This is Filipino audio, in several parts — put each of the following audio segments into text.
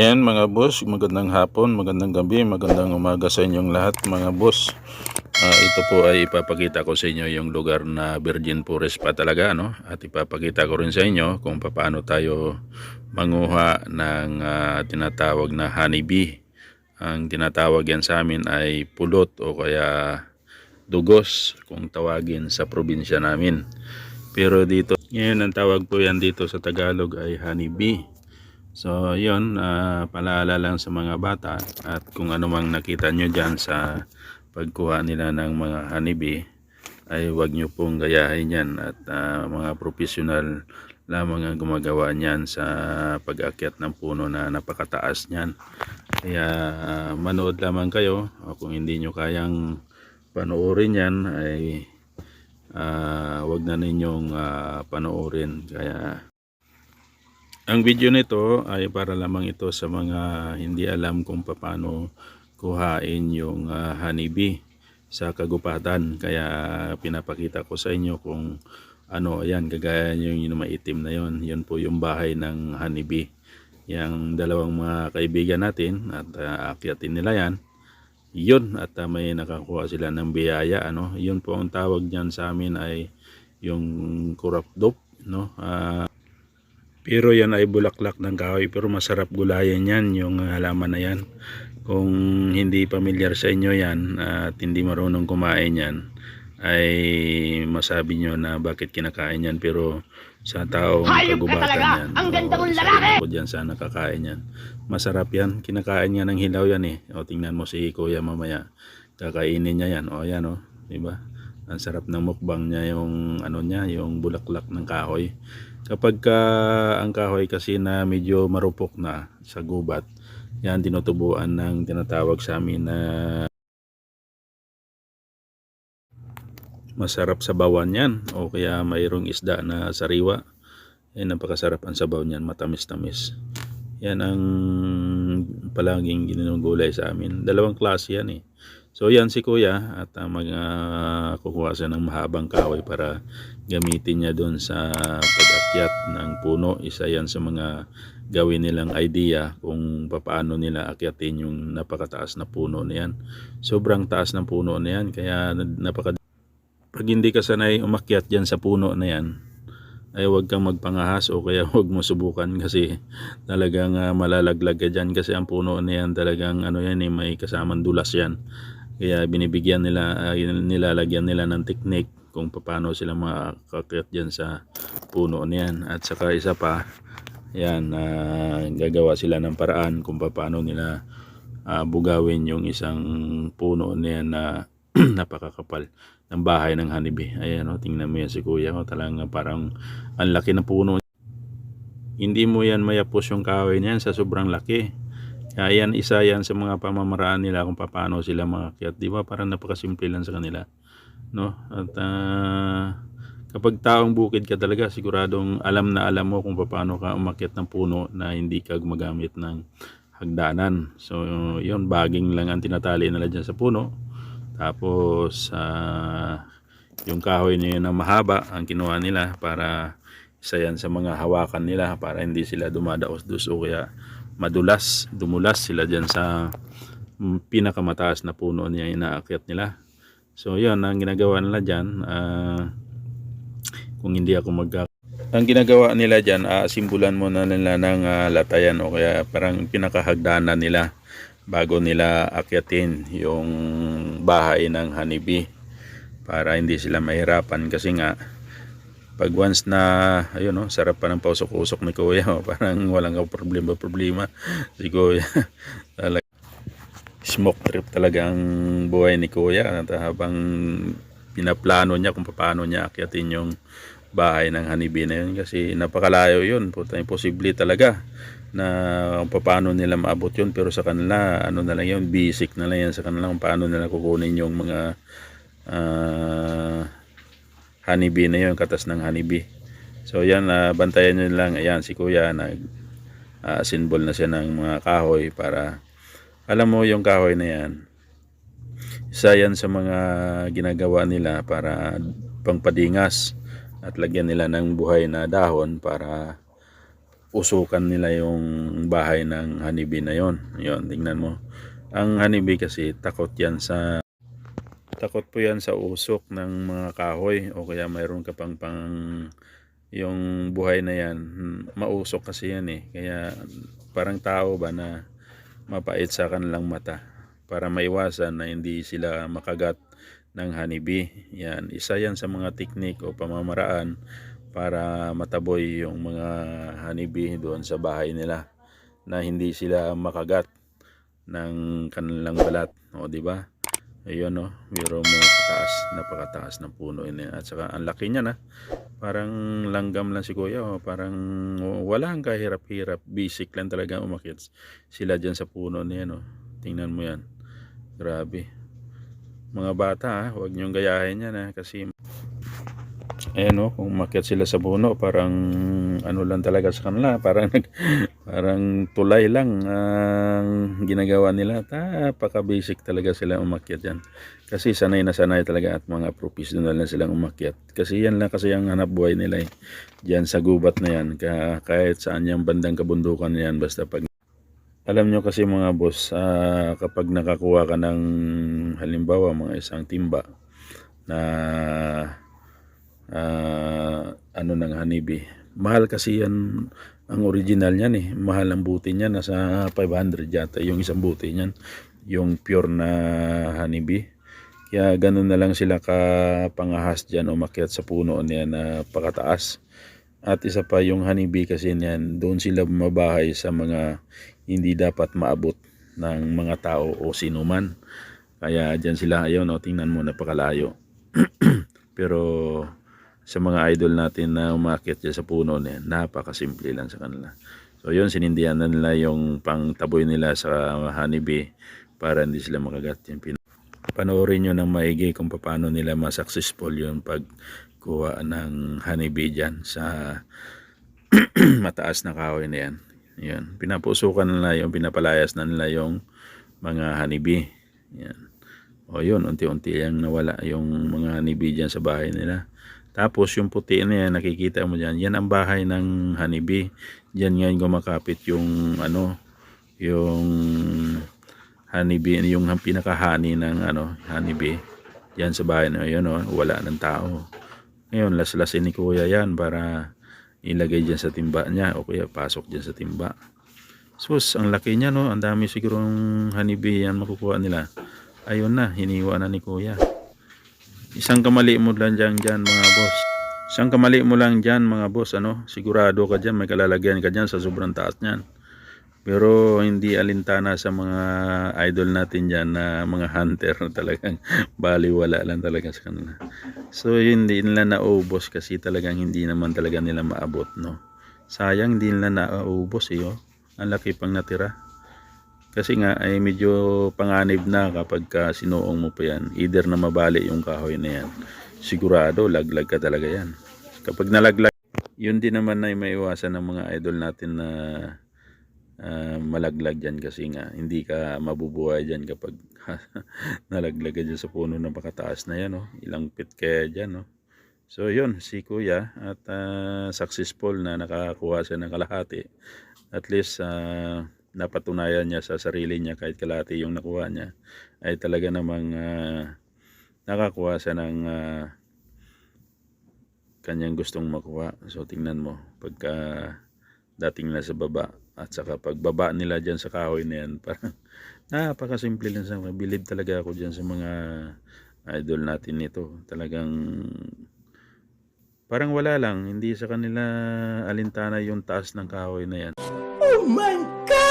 Ayan mga boss, magandang hapon, magandang gabi, magandang umaga sa inyong lahat mga boss. Ah, ito po ay ipapakita ko sa inyo yung lugar na Virgin Forest pa talaga no? At ipapakita ko rin sa inyo kung paano tayo manguha ng ah, tinatawag na honeybee. Ang tinatawag yan sa amin ay pulot o kaya dugos kung tawagin sa probinsya namin. Pero dito, ngayon ang tawag po yan dito sa Tagalog ay honeybee. So, yun, ah, paalala lang sa mga bata at kung ano mang nakita nyo dyan sa pagkuha nila ng mga honeybee ay wag nyo pong gayahin yan at ah, mga professional lamang ang gumagawa niyan sa pag-akyat ng puno na napakataas niyan. Kaya ah, manood lamang kayo o kung hindi nyo kayang panoorin yan ay ah, wag na ninyong ah, panoorin. Kaya ang video nito ay para lamang ito sa mga hindi alam kung paano kuhain yung ah, honeybee sa kagupatan. Kaya pinapakita ko sa inyo kung ano, ayan, kagaya yung, yung maitim na yon Yun po yung bahay ng honeybee. Yang dalawang mga kaibigan natin at ah, akyatin nila yan. Yun, at ah, may nakakuha sila ng biyaya. Ano? Yun po ang tawag niyan sa amin ay yung kurapdop. No? Ah, pero yan ay bulaklak ng kahoy pero masarap gulayan yan yung halaman na yan. Kung hindi pamilyar sa inyo yan at hindi marunong kumain yan ay masabi nyo na bakit kinakain yan pero sa taong Hayop ka kagubatan talaga! yan Ang ganda mong sa lalaki! bukod yan sa nakakain yan masarap yan kinakain niya ng hilaw yan eh o tingnan mo si kuya mamaya kakainin niya yan o yan o diba ang sarap ng mukbang niya yung ano niya yung bulaklak ng kahoy. Kapag ka ang kahoy kasi na medyo marupok na sa gubat yan tinutubuan ng tinatawag sa amin na masarap sa bawan yan o kaya mayroong isda na sariwa. Eh napakasarap ang sabaw niyan matamis-tamis. Yan ang palaging ginugulay sa amin. Dalawang klase yan eh so yan si kuya at uh, mag ah, kukuha siya ng mahabang kahoy para gamitin niya doon sa pag-akyat ng puno isa yan sa mga gawin nilang idea kung paano nila akyatin yung napakataas na puno na yan sobrang taas ng puno na yan kaya napaka pag hindi ka sanay umakyat dyan sa puno na yan, ay huwag kang magpangahas o kaya huwag mo subukan kasi talagang ah, malalaglag ka dyan kasi ang puno na yan talagang ano yan eh, may kasamang dulas yan. Kaya binibigyan nila, yun- nilalagyan nila ng technique kung paano sila makakyat dyan sa puno na yan. At saka isa pa, yan, ah, gagawa sila ng paraan kung paano nila ah, bugawin yung isang puno na yan na napakakapal ng bahay ng honeybee. Ayan o, tingnan mo yan si kuya ko. Talagang parang ang laki ng puno. Hindi mo yan mayapos yung kahoy niyan sa sobrang laki. Kaya yan, isa yan sa mga pamamaraan nila kung paano sila makakyat. Di ba? Parang napakasimple lang sa kanila. No? At ah, kapag taong bukid ka talaga, siguradong alam na alam mo kung paano ka umakyat ng puno na hindi ka gumagamit ng hagdanan. So, yun, baging lang ang tinatali nila dyan sa puno. Tapos, ah, yung kahoy na yun na mahaba ang kinuha nila para isa yan sa mga hawakan nila para hindi sila dumadaos-dus o kaya madulas, dumulas sila dyan sa mm, pinakamataas na puno niya inaakyat nila. So, yun ang ginagawa nila dyan. ah, kung hindi ako mag ang ginagawa nila dyan, ah, simbulan muna nila ng ah, latayan o kaya parang pinakahagdanan nila bago nila akyatin yung bahay ng honeybee para hindi sila mahirapan kasi nga pag once na ayun no sarap pa ng pausok-usok ni kuya oh, parang walang problema problema si kuya talaga smoke trip talaga ang buhay ni kuya. At habang pinaplano niya kung paano niya akyatin yung bahay ng honeybee na yun. Kasi napakalayo yun. Puta imposible talaga na kung paano nila maabot yun. Pero sa kanila ano na lang yun basic na lang yan sa kanila kung paano nila kukunin yung mga ah, honeybee na yun katas ng honeybee so yan ah, bantayan nyo lang ayan si kuya nag ah, symbol na siya ng mga kahoy para alam mo yung kahoy na yan isa yan sa mga ginagawa nila para pangpadingas at lagyan nila ng buhay na dahon para usukan nila yung bahay ng honeybee na yon. Yon, tingnan mo. Ang honeybee kasi takot yan sa takot po yan sa usok ng mga kahoy o kaya mayroon ka pang pang yung buhay na yan mausok kasi yan eh. Kaya parang tao ba na mapait sa kanilang mata para maiwasan na hindi sila makagat ng honeybee. Yan isa yan sa mga teknik o pamamaraan para mataboy yung mga honeybee doon sa bahay nila na hindi sila makagat ng kanilang balat o di ba ayun no? Biro mo kataas napakataas ng puno yun eh. at saka ang laki niya na parang langgam lang si kuya oh. parang walang kahirap-hirap. Basic lang talaga umakyat sila dyan sa puno niya no tingnan mo yan. Grabe. Mga bata ha huwag niyong gayahin yan ha kasi Ayan no, kung umakyat sila sa puno, parang ano lang talaga sa kanila, parang parang tulay lang ang ginagawa nila. Napaka basic talaga sila umakyat yan. Kasi sanay na sanay talaga at mga professional na silang umakyat. Kasi yan lang kasi ang hanap buhay nila eh. Diyan sa gubat na yan, Ka- kahit saan yung bandang kabundukan yan, basta pag alam nyo kasi mga boss, ah, kapag nakakuha ka ng halimbawa mga isang timba na ah, ano ng honeybee. Mahal kasi yan ang original niyan eh. Mahal ang buti niya nasa 500 yata yung isang buti niyan. Yung pure na honeybee. Kaya ganun na lang sila ka pangahas dyan umakyat sa puno niya na pakataas. At isa pa yung honeybee kasi niyan, doon sila mabahay sa mga hindi dapat maabot ng mga tao o sinuman. Kaya dyan sila, ayaw no, tingnan mo, napakalayo. Pero sa mga idol natin na umakyat dyan sa puno na yan, napakasimple lang sa kanila. So yun, sinindihan na nila yung pangtaboy nila sa honeybee para hindi sila makagat. Pin- panoorin nyo ng maigi kung paano nila ma-successful yung pagkuha ng honeybee dyan sa mataas na kahoy na yan. Yan. Pinapusukan nila yung pinapalayas na nila yung mga honeybee. Yan. O yun, unti-unti yung nawala yung mga honeybee dyan sa bahay nila. Tapos yung puti na yan, nakikita mo dyan, yan ang bahay ng honeybee. Diyan ngayon gumakapit yung ano, yung honeybee, yung pinaka-honey ng ano, honeybee. Yan sa bahay na yun, oh, wala ng tao. Ngayon, laslasin ni kuya yan para ilagay dyan sa timba niya o kaya pasok dyan sa timba. Sus, ang laki niya no, ang dami sigurong honeybee yan makukuha nila. Ayun na, hiniwa na ni kuya. Isang kamali mo lang dyan, dyan mga boss. Isang kamali mo lang dyan mga boss, ano? Sigurado ka dyan, may kalalagyan ka dyan sa sobrang taas niyan. Pero hindi alintana sa mga idol natin dyan na mga hunter na talagang baliwala lang talaga sa kanila. So hindi nila naubos kasi talagang hindi naman talaga nila maabot, no? Sayang hindi nila naubos eh, oh. Ang laki pang natira. Kasi nga ay medyo panganib na kapag ka sinuong mo pa yan. Either na mabali yung kahoy na yan. Sigurado laglag ka talaga yan. Kapag nalaglag, yun din naman na maiwasan ng mga idol natin na ah, malaglag dyan kasi nga hindi ka mabubuhay dyan kapag nalaglag ka dyan sa puno ng pakataas na yan. Oh. Ilang pit kaya dyan. Oh. So yun, si kuya at ah, successful na nakakuha siya ng kalahati. At least ah, napatunayan niya sa sarili niya kahit kalahati yung nakuha niya ay talaga namang ah, nakakuha siya ng ah, kanyang gustong makuha. So tingnan mo pagka dating na sa baba at saka pagbaba nila dyan sa kahoy na yan parang napakasimple lang sa mga talaga ako dyan sa mga idol natin nito talagang parang wala lang hindi sa kanila alintana yung taas ng kahoy na yan Oh my God!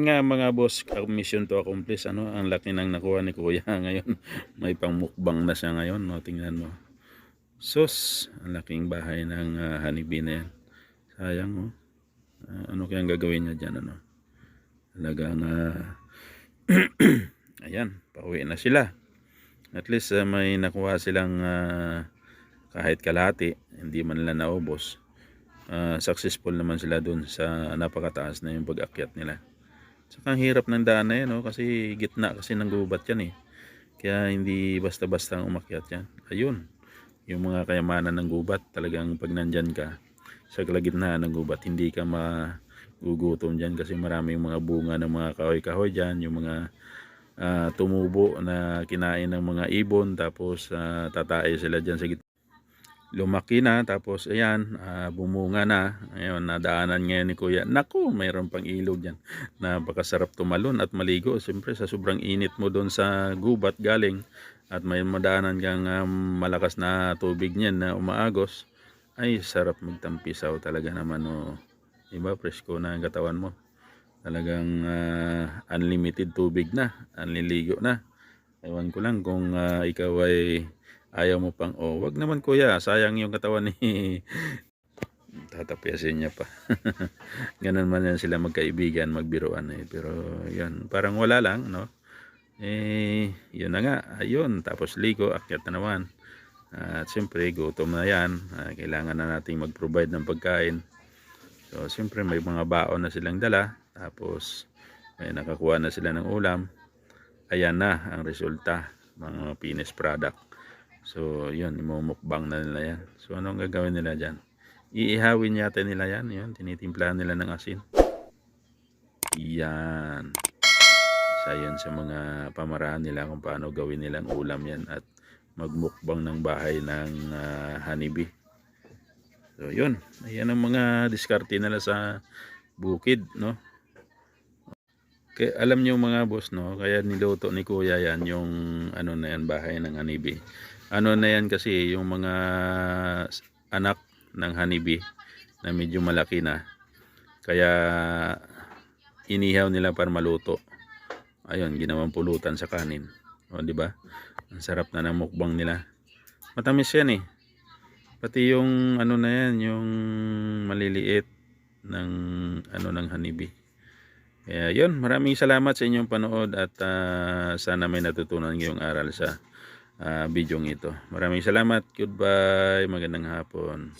Ayun nga mga boss, uh, mission to accomplish. Ano, ang laki ng nakuha ni Kuya ngayon. May pangmukbang na siya ngayon. No? Tingnan mo. Sus, ang laking bahay ng uh, honeybee na yan. Sayang oh. Ah, ano kayang gagawin niya dyan? Ano? Talagang ah, ayan, pauwi na sila. At least ah, may nakuha silang ah, kahit kalahati, hindi man nila naubos. Ah, successful naman sila dun sa napakataas na yung pag-akyat nila. Saka ang hirap ng daan na yan, oh, kasi gitna kasi ng gubat yan eh. Kaya hindi basta-basta umakyat yan. Ayun, yung mga kayamanan ng gubat, talagang pag nandyan ka, sa kalagitnaan ng gubat, hindi ka magugutom dyan kasi marami yung mga bunga ng mga kahoy-kahoy dyan, yung mga ah, tumubo na kinain ng mga ibon, tapos ah, tatae sila dyan sa gitna lumaki na tapos ayan ah, bumunga na. Ayun nadaanan ngayon ni kuya. Naku mayroon pang ilog diyan napakasarap tumalon at maligo. Siyempre sa sobrang init mo doon sa gubat galing at may madaanan kang ah, malakas na tubig niyan na umaagos ay sarap magtampisaw talaga naman oh. Diba presko na ang katawan mo. Talagang ah, unlimited tubig na unliligo na. Ewan ko lang kung ah, ikaw ay ayaw mo pang, oh, wag naman kuya, sayang yung katawan ni tatapyasin niya pa. Ganun man yan sila magkaibigan, magbiruan eh. Pero yan, parang wala lang, no? Eh, yun na nga, ayun, tapos ligo, akyat na naman. At siyempre, gutom na yan. Ah, kailangan na nating mag-provide ng pagkain. So, siyempre, may mga baon na silang dala. Tapos, may nakakuha na sila ng ulam. Ayan na ang resulta, mga finished product. So, yun, imumukbang na nila yan. So, anong gagawin nila dyan? Iihawin yata nila yan. Yun, tinitimplahan nila ng asin. Yan. Isa yan sa mga pamarahan nila kung paano gawin nilang ulam yan at magmukbang ng bahay ng ah, honeybee. So, yun. Ayan ang mga diskarte nila sa bukid, no? Kaya alam niyo mga boss, no? Kaya niluto ni Kuya yan yung ano na yan, bahay ng honeybee ano na yan kasi yung mga anak ng honeybee na medyo malaki na. Kaya inihaw nila para maluto. Ayun ginawang pulutan sa kanin. O di ba? Ang sarap na ng mukbang nila. Matamis yan eh. Pati yung ano na yan yung maliliit ng ano ng honeybee kaya yun maraming salamat sa inyong panood at ah, sana may natutunan ngayong aral sa ah, bidyong ito. Maraming salamat. Goodbye. Magandang hapon.